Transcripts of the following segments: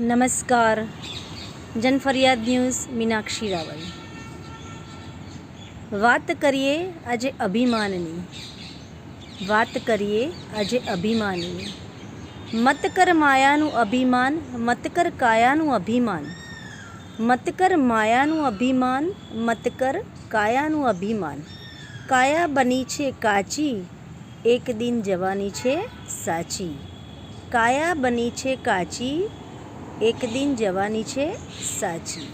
નમસ્કાર. જનફરિયાદ ન્યૂઝ મીનાક્ષી રાવલ. વાત કરીએ આજે અભિમાનની. વાત કરીએ આજે અભિમાનની. મત કર માયાનું અભિમાન મત કર કાયાનું અભિમાન મત કર માયાનું અભિમાન મત કર કાયાનું અભિમાન. કાયા બની છે કાચી, એક દિન જવાની છે સાચી. કાયા બની છે કાચી એક દિન જવાની છે સાચી.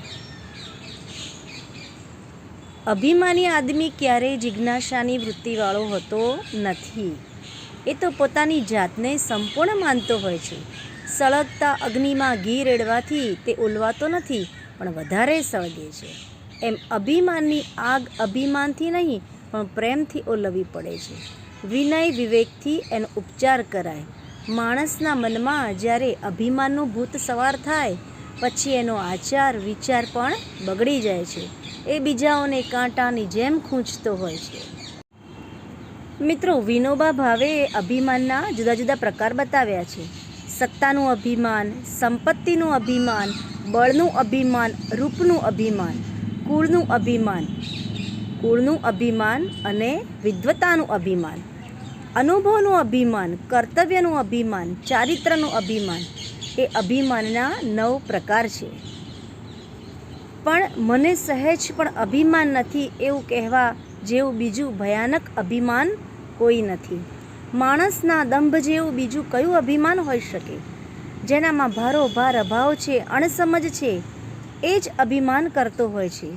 અભિમાની આદમી ક્યારેય જિજ્ઞાસાની વૃત્તિવાળો હોતો નથી. એ તો પોતાની જાતને સંપૂર્ણ માનતો હોય છે. સળગતા અગ્નિમાં ઘી રેડવાથી તે ઓલવાતો નથી, પણ વધારે સળગે છે. એમ અભિમાનની આગ અભિમાનથી નહીં, પણ પ્રેમથી ઓલવવી પડે છે. વિનય વિવેકથી એનો ઉપચાર કરાય. માણસના મનમાં જ્યારે અભિમાનનું ભૂત સવાર થાય, પછી એનો આચાર, વિચાર પણ બગડી જાય છે. એ બીજાઓને કાંટાની જેમ ખૂંચતો હોય છે. મિત્રો, વિનોબા ભાવે અભિમાનના જુદા જુદા પ્રકાર બતાવ્યા છે. સત્તાનું અભિમાન, સંપત્તિનું અભિમાન, બળનું અભિમાન, રૂપનું અભિમાન, કુળનું અભિમાન. કુળનું અભિમાન અને વિદ્વતાનું અભિમાન. અનુભવનું અભિમાન, કર્તવ્યનું અભિમાન, ચારિત્રનું અભિમાન એ અભિમાનના નવ પ્રકાર છે. પણ મને સહેજ પણ અભિમાન નથી એવું કહેવા જેવું બીજું ભયાનક અભિમાન કોઈ નથી. માણસના દંભ જેવું બીજું કયું અભિમાન હોઈ શકે? જેનામાં ભારોભાર અભાવ છે, અણસમજ છે, એ જ અભિમાન કરતો હોય છે.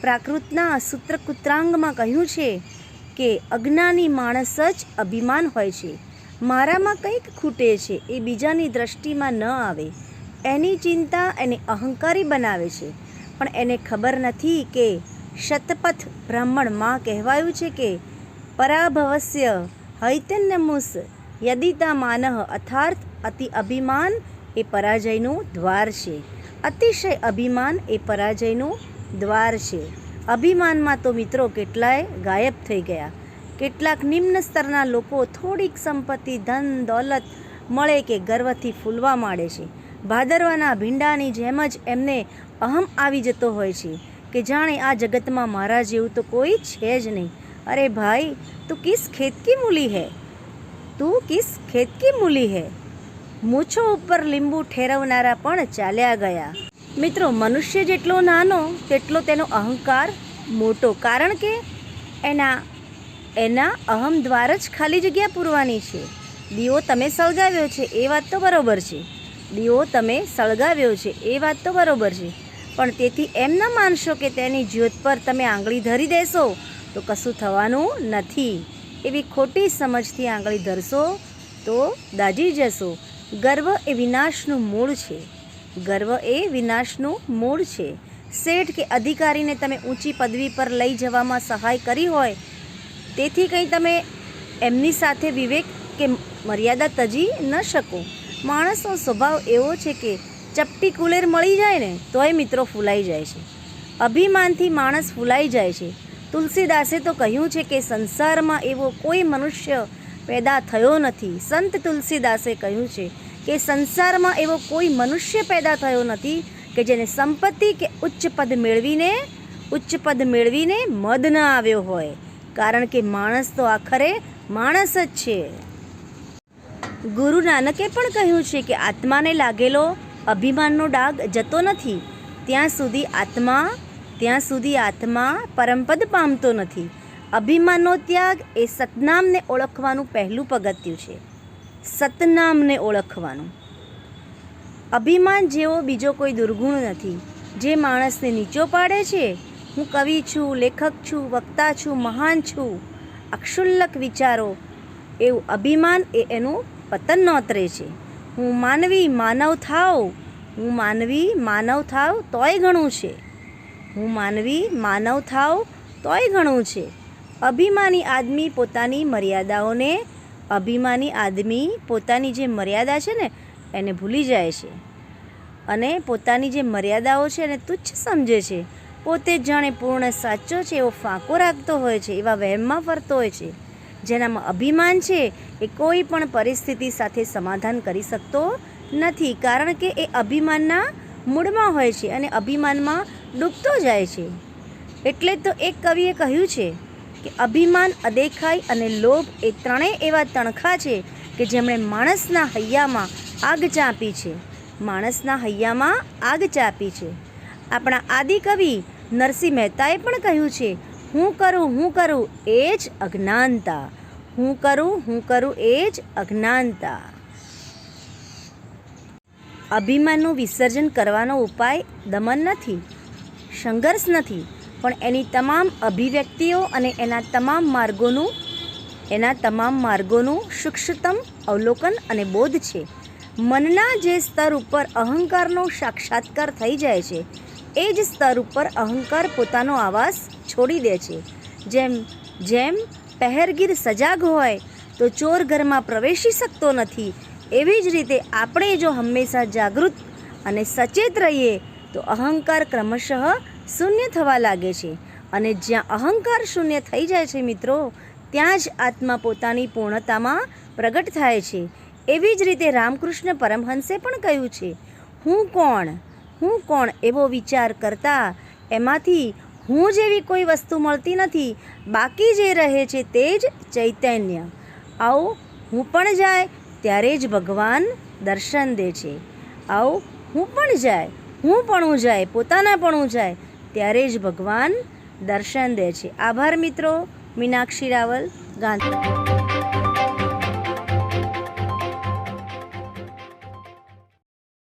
પ્રાકૃતના સૂત્ર કૃત્રાંગમાં કહ્યું છે કે અજ્ઞાની માણસ જ અભિમાન હોય છે. મારામાં કંઈક ખૂટે છે એ બીજાની દ્રષ્ટિમાં ન આવે. એની ચિંતા એને અહંકારી બનાવે છે. પણ એને ખબર નથી કે શતપથ બ્રાહ્મણમાં કહેવાયું છે કે પરાભવસ્ય હૈતન્યમુસ યદિતા માનહ અથાર્થ અતિ અભિમાન એ પરાજયનું દ્વાર છે. અતિશય અભિમાન એ પરાજયનું દ્વાર છે. અભિમાનમાં તો મિત્રો કેટલાય ગાયબ થઈ ગયા. કેટલાક નિમ્ન સ્તરના લોકો થોડીક સંપત્તિ, ધન, દોલત મળે કે ગર્વથી ફૂલવા માંડે છે. ભાદરવાના ભીંડાની જેમ જ એમને અહમ આવી જતો હોય છે કે જાણે આ જગતમાં મારા જેવું તો કોઈ છે જ નહીં. અરે ભાઈ, તું કિસ ખેત કી મૂલી હે? તું કિસ ખેત કી મૂલી હે? મૂછો ઉપર લીંબુ ઠેરવનારા પણ ચાલ્યા ગયા. મિત્રો, મનુષ્ય જેટલો નાનો, તેટલો તેનો અહંકાર મોટો. કારણ કે એના એના અહમ દ્વાર જ ખાલી જગ્યા પૂરવાની છે. દીવો તમે સળગાવ્યો છે, એ વાત તો બરોબર છે. દીવો તમે સળગાવ્યો છે, એ વાત તો બરોબર છે. પણ તેથી એમ ન માનશો કે તેની જ્યોત પર તમે આંગળી ધરી દેશો, તો કશું થવાનું નથી. એવી ખોટી સમજથી આંગળી ધરશો, તો દાજી જશો. ગર્વ એ વિનાશનું મૂળ છે. ગર્વ એ વિનાશનું મૂળ છે. શેઠ કે અધિકારીને તમે ઊંચી પદવી પર લઈ જવામાં સહાય કરી હોય, તેથી કંઈ તમે એમની સાથે વિવેક કે મર્યાદા તજી ન શકો. માણસનો સ્વભાવ એવો છે કે ચપટી કુલેર મળી જાય ને, તોય મિત્રો ફૂલાઈ જાય છે. અભિમાનથી માણસ ફૂલાઈ જાય છે. તુલસીદાસે તો કહ્યું છે કે સંસારમાં એવો કોઈ મનુષ્ય પેદા થયો નથી. સંત તુલસીદાસે કહ્યું છે કે સંસારમાં એવો કોઈ મનુષ્ય પેદા થયો નથી કે જેને સંપત્તિ કે ઉચ્ચ પદ મેળવીને, ઉચ્ચ પદ મેળવીને મદ ન આવ્યો હોય. કારણ કે માણસ તો આખરે માણસ જ છે. ગુરુ નાનકે પણ કહ્યું છે કે આત્માને લાગેલો અભિમાનનો ડાગ જતો નથી. ત્યાં સુધી આત્મા, ત્યાં સુધી આત્મા પરમપદ પામતો નથી. અભિમાનનો ત્યાગ એ સતનામને ઓળખવાનું પહેલું પગથિયું છે. સતનામને ઓળખવાનું. અભિમાન જેવો બીજો કોઈ દુર્ગુણ નથી. જે માણસને નીચો પાડે છે, હું કવિ છું, લેખક છું, વક્તા છું, મહાન છું. અક્ષુલ્લક વિચારો, એવું અભિમાન એ એનું પતન નોતરે છે. હું માનવી માનવ થાવ હું માનવી માનવ થાવ તોય ઘણું છે. હું માનવી માનવ થાવ તોય ઘણું છે. અભિમાની આદમી પોતાની મર્યાદાઓને અભિમાની આદમી પોતાની જે મર્યાદા છે ને, એને ભૂલી જાય છે. અને પોતાની જે મર્યાદાઓ છે એને તુચ્છ સમજે છે. પોતે જાણે પૂર્ણ સાચો છે, એવો ફાંકો રાખતો હોય છે, એવા વહેમમાં ફરતો હોય છે. જેનામાં અભિમાન છે એ કોઈ પણ પરિસ્થિતિ સાથે સમાધાન કરી શકતો નથી, કારણ કે એ અભિમાનના મૂળમાં હોય છે અને અભિમાનમાં ડૂબતો જાય છે. એટલે તો એક કવિએ કહ્યું છે કે અભિમાન, અદેખાઈ અને લોભ એ ત્રણેય એવા તણખા છે કે જેમણે માણસના હૈયામાં આગ ચાંપી છે. માણસના હૈયામાં આગ ચાંપી છે. આપણા આદિકવિ નરસિંહ મહેતાએ પણ કહ્યું છે, હું કરું હું કરું એ જ અજ્ઞાનતા. હું કરું હું કરું એ જ અજ્ઞાનતા. અભિમાનનું વિસર્જન કરવાનો ઉપાય દમન નથી, સંઘર્ષ નથી પણ એની તમામ અભિવ્યક્તિઓ અને એના તમામ માર્ગોનું, એના તમામ માર્ગોનું સૂક્ષ્મતમ અવલોકન અને બોધ છે. મનના જે સ્તર ઉપર અહંકારનો સાક્ષાત્કાર થઈ જાય છે, એ જ સ્તર ઉપર અહંકાર પોતાનો આવાસ છોડી દે છે. જેમ જેમ પહેરગીર સજાગ હોય, તો ચોર ઘરમાં પ્રવેશી શકતો નથી. એવી જ રીતે આપણે જો હંમેશા જાગૃત અને સચેત રહીએ, તો અહંકાર ક્રમશઃ શૂન્ય થવા લાગે છે અને જ્યાં અહંકાર શૂન્ય થઈ જાય છે મિત્રો, ત્યાં જ આત્મા પોતાની પૂર્ણતામાં પ્રગટ થાય છે. એવી જ રીતે રામકૃષ્ણ પરમહંસે પણ કહ્યું છે, હું કોણ? હું કોણ? એવો વિચાર કરતા એમાંથી હું જેવી કોઈ વસ્તુ મળતી નથી, બાકી જે રહે છે તે જ ચૈતન્ય. આવો, હું પણ જાય ત્યારે જ ભગવાન દર્શન દે છે. આવો, હું પણ જાય, હું પણ જાય, પોતાના પણ જાય ત્યારે જ ભગવાન દર્શન દે છે. આભાર મિત્રો મીનાક્ષી રાવલ ગાંધી